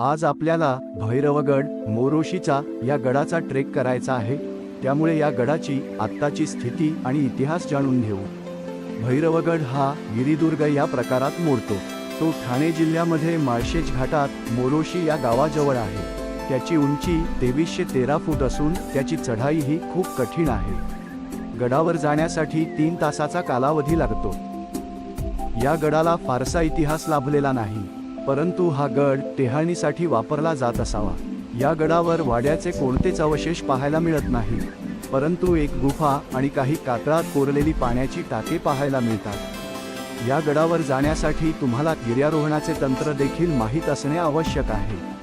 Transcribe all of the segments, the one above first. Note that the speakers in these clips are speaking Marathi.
आज आपल्याला भैरवगड मोरोशीचा या गडाचा ट्रेक करायचा आहे. त्यामुळे या गडाची आत्ताची स्थिती आणि इतिहास जाणून घेऊ. भैरवगड हा गिरिदुर्ग या प्रकारात मोडतो. तो ठाणे जिल्ह्यामध्ये माळशेज घाटात मोरोशी या गावाजवळ आहे. त्याची उंची तेवीसशे तेरा फूट असून त्याची चढाई ही खूप कठीण आहे. गडावर जाण्यासाठी तीन तासाचा कालावधी लागतो. या गडाला फारसा इतिहास लाभलेला नाही. परंतु हा गड टेहाणीसाठी वापरला जात असावा. या गडावर वाड्याचे कोणतेच अवशेष पाहायला मिळत नाही. परंतु एक गुफा आणि काही कातळात कोरलेली पाण्याची टाके पाहायला मिळतात. या गडावर जाण्यासाठी तुम्हाला गिर्यारोहणाचे तंत्र देखील माहीत असणे आवश्यक आहे.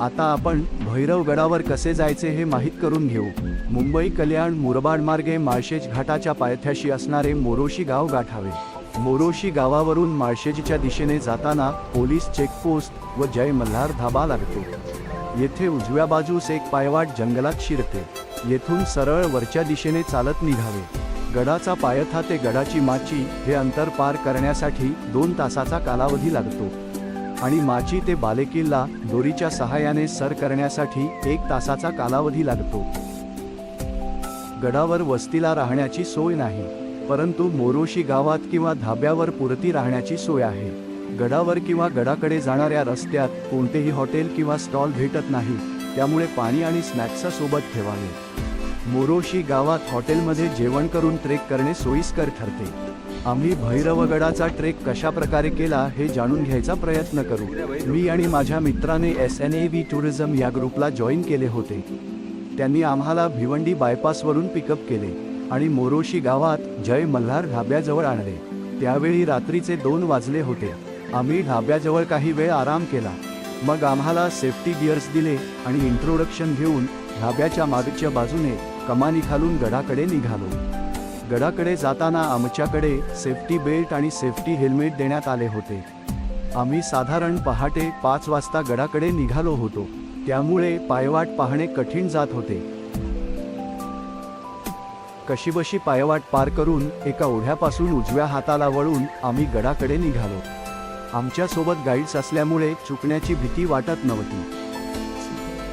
आता आपण भैरव गडावर कसे जायचे हे माहीत करून घेऊ. मुंबई कल्याण मुरबाड मार्गे माळशेज घाटाच्या पायथ्याशी असणारे मोरोशी गाव गाठावे. मोरोशी गावावरून माळशेजच्या दिशेने जाताना पोलीस चेकपोस्ट व जय मल्हार धाबा लागतो. येथे उजव्या बाजूस एक पायवाट जंगलात शिरते. येथून सरळ वरच्या दिशेने चालत निघावे. गडाचा पायथा ते गडाची माची हे अंतर पार करण्यासाठी दोन तासाचा कालावधी लागतो. आणि माची ते बालेकिल्ला दोरीच्या सहाय्याने सर करण्यासाठी एक तासाचा कालावधी लागतो. गडावर वस्तीला राहण्याची सोय नाही. परंतु मोरोशी गावात किंवा धाब्यावर पुरती राहण्याची सोय आहे. गडावर किंवा गडाकडे जाणाऱ्या रस्त्यात कोणतेही हॉटेल किंवा स्टॉल भेटत नाही त्यामुळे पाणी आणि स्नॅक्स सोबत ठेवावे. मोरोशी गावात हॉटेलमध्ये जेवण करून ट्रेक करणे सोयीस्कर ठरते. आम्ही भैरवगडाचा ट्रेक कशा प्रकारे केला हे जाणून घ्यायचा प्रयत्न करू. मी आणि माझ्या मित्राने S N A V tourism या ग्रुपला जॉईन केले होते. त्यांनी आम्हाला भिवंडी बायपासवरून पिकअप केले. आणि मोरोशी गावात जय मल्हार ढाब्याजवळ आणले. त्यावेळी रात्रीचे दोन वाजले होते. आम्ही ढाब्याजवळ काही वेळ आराम केला. मग आम्हाला सेफ्टी गिअर्स दिले आणि इंट्रोडक्शन घेऊन ढाब्याच्या मागच्या बाजूने कमानी खालून गडाकडे निघालो. गडाकडे जाताना आमच्याकडे सेफ्टी बेल्ट आणि सेफ्टी हेल्मेट देण्यात आले होते. आम्ही साधारण पहाटे पाच वाजता गडाकडे निघालो होतो. त्यामुळे पायवाट पाहणे कठीण जात होते. कशीबशी पायवाट पार करून एका ओढ्यापासून उजव्या हाताला वळून आम्ही गडाकडे निघालो. आमच्यासोबत गाईड्स असल्यामुळे चुकण्याची भीती वाटत नव्हती.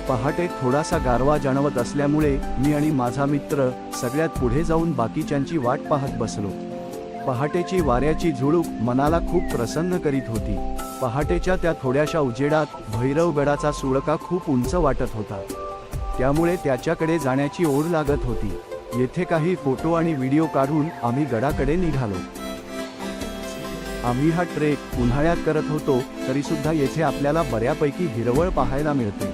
पहाटे थोडासा गारवा जाणवत असल्यामुळे मी आणि माझा मित्र सगळ्यात पुढे जाऊन बाकीच्यांची वाट पाहत बसलो. पहाटेची वाऱ्याची झुळूक मनाला खूप प्रसन्न करीत होती. पहाटेच्या त्या थोड्याशा उजेडात भैरवगडाचा सुळका खूप उंच वाटत होता. त्यामुळे त्याच्याकडे जाण्याची ओढ लागत होती. येथे काही फोटो आणि व्हिडिओ काढून आम्ही गडाकडे निघालो. आम्ही हा ट्रेक उन्हाळ्यात करत होतो तरी सुद्धा येथे आपल्याला बऱ्यापैकी हिरवळ पाहायला मिळते.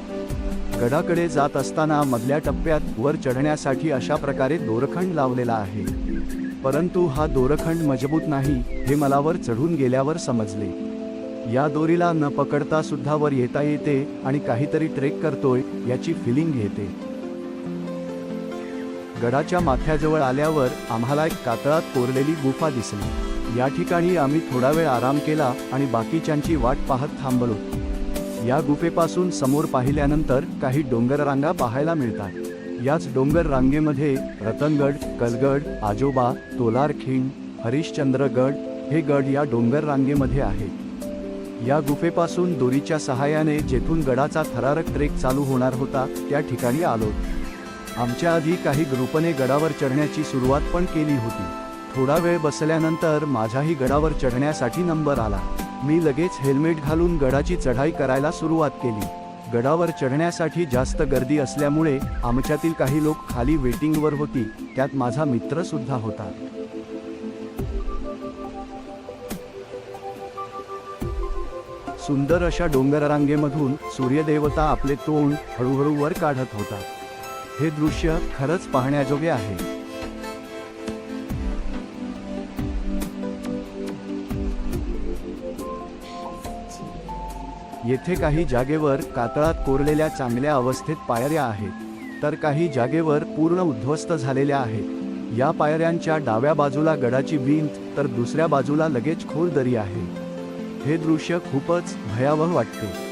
गडाकडे जात असताना मधल्या टप्प्यात वर चढण्यासाठी अशा प्रकारे दोरखंड लावलेला आहे. परंतु हा दोरखंड मजबूत नाही हे मला वर चढून गेल्यावर समजले. या दोरीला न पकडता सुद्धा वर येता येते आणि काहीतरी ट्रेक करतोय याची फिलिंग घेते. गडाच्या माथ्याजवळ आल्यावर आम्हाला एक कातळात कोरलेली गुफा दिसली. या ठिकाणी आम्ही थोडा वेळ आराम केला आणि बाकीच्यांची वाट पाहत थांबलो. या गुफेपासून समोर पाहिल्यानंतर काही डोंगर रांगा पाहायला मिळतात. याच डोंगर रांगेमध्ये रतनगड कलगड आजोबा तोलारखिंड हरिश्चंद्रगड हे गड या डोंगर रांगेमध्ये आहेत. या गुफेपासून दोरीच्या सहाय्याने जेथून गडाचा थरारक ट्रेक चालू होणार होता त्या ठिकाणी आलो. आमच्या आधी काही ग्रुपने गडावर चढण्याची सुरुवात पण केली होती. थोडा वेळ बसल्यानंतर माझाही गडावर चढण्यासाठी नंबर आला. मी लगेच हेल्मेट घालून गडाची चढाई करायला सुरुवात केली. गडावर चढण्यासाठी जास्त गर्दी असल्यामुळे आमच्यातील काही लोक खाली वेटिंगवर होती त्यात माझा मित्र सुद्धा होता. सुंदर अशा डोंगररांगेमधून सूर्यदेवता आपले तोंड हळूहळू वर काढत होता. हे दृश्य खरंच पाहण्याजोगे आहे. येथे काही जागेवर कातळात कोरलेल्या चांगल्या अवस्थेत पायऱ्या आहेत. तर काही जागेवर पूर्ण उद्ध्वस्त झालेल्या आहेत. या पायऱ्यांच्या डाव्या बाजूला गडाची भिंत तर दुसऱ्या बाजूला लगेच खोल दरी आहे. हे दृश्य खूपच भयावह वाटते.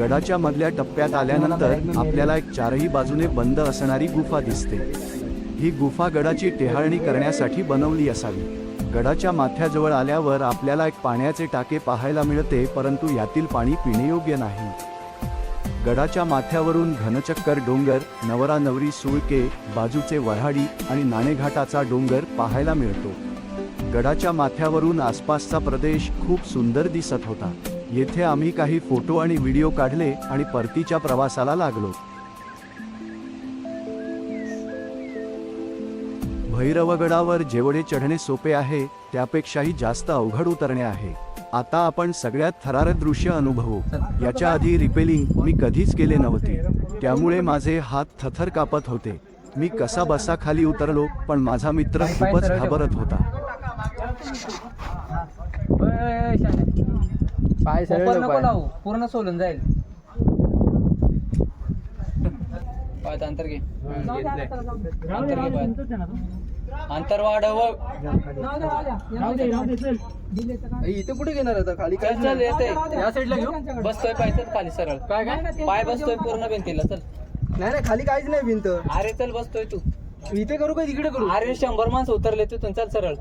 गडाच्या मधल्या टप्प्यात आल्यानंतर आपल्याला एक चारही बाजूने बंद असणारी गुफा दिसते. ही गुफा गडाची टेहाळणी करण्यासाठी बनवली असावी. गडाच्या माथ्याजवळ आल्यावर आपल्याला एक पाण्याचे टाके पाहायला मिळते परंतु यातील पाणी पिण्यायोग्य नाही. गडाच्या माथ्यावरून घनचक्कर डोंगर नवरा नवरी सुळके बाजूचे वऱ्हाडी आणि नाणेघाटाचा डोंगर पाहायला मिळतो. गडाच्या माथ्यावरून आसपासचा प्रदेश खूप सुंदर दिसत होता. येथे आम्ही काही फोटो आणि व्हिडिओ काढले आणि परतीच्या प्रवासाला लागलो. भैरवगडावर जेवढे चढणे सोपे आहे त्यापेक्षाही जास्त अवघड उतरणे आहे. आता आपण सगळ्यात थरारक दृश्य अनुभवू. याच्या आधी रिपेलिंग मी कधीच केले नव्हते. त्यामुळे माझे हात थथर कापत होते. मी कसा बसा खाली उतरलो पण माझा मित्र खूपच घाबरत होता. पाय सरळ नको पाय. लावू पूर्ण सोलून जाईल. पायात अंतर घे. अंतर घे पायात अंतर वाढव. इथे कुठे घेणार आता? खाली काय चल चल येते. या साईडला घेऊ. बसतोय पाय चल खाली सरळ. काय काय? पाय बसतोय पूर्ण भिंतीला चल. नाही नाही खाली काहीच नाही भिंत. अरे चल बसतोय तू. इथे करू का? तिकडे करू? अरे शंभर माणसं उतरले तिथून चल सरळ.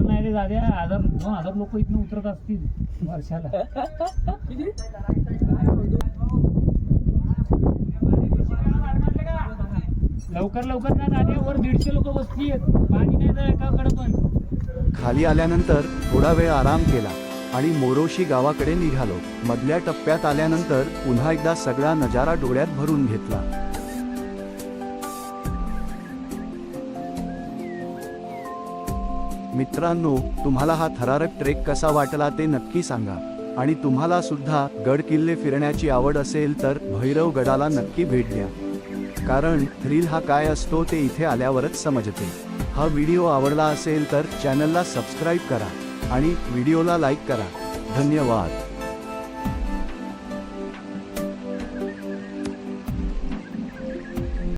शंभर नाही रे दाद्या. हजार दोन हजार लोक इथनं उतरत असतील वर्षाला. लवकर लवकर ना दाद्या. वर दीडशे लोक बसतील. पाणी नाही तर एकाकडे पण. खाली आल्यानंतर थोडा वेळ आराम केला आणि मोरोशी गावाकडे निघालो. मधल्या टप्प्यात आल्यानंतर पुन्हा एकदा सगळा नजारा डोळ्यात भरून घेतला. मित्रांनो तुम्हाला हा थरारक ट्रेक कसा वाटला ते नक्की सांगा. आणि तुम्हाला सुद्धा गड किल्ले फिरण्याची आवड असेल तर भैरव गडाला नक्की भेट द्या. कारण थ्रिल हा काय असतो ते इथे आल्यावरच समजते. हा व्हिडिओ आवडला असेल तर चॅनलला सबस्क्राईब करा आणि व्हिडिओला लाईक करा. धन्यवाद.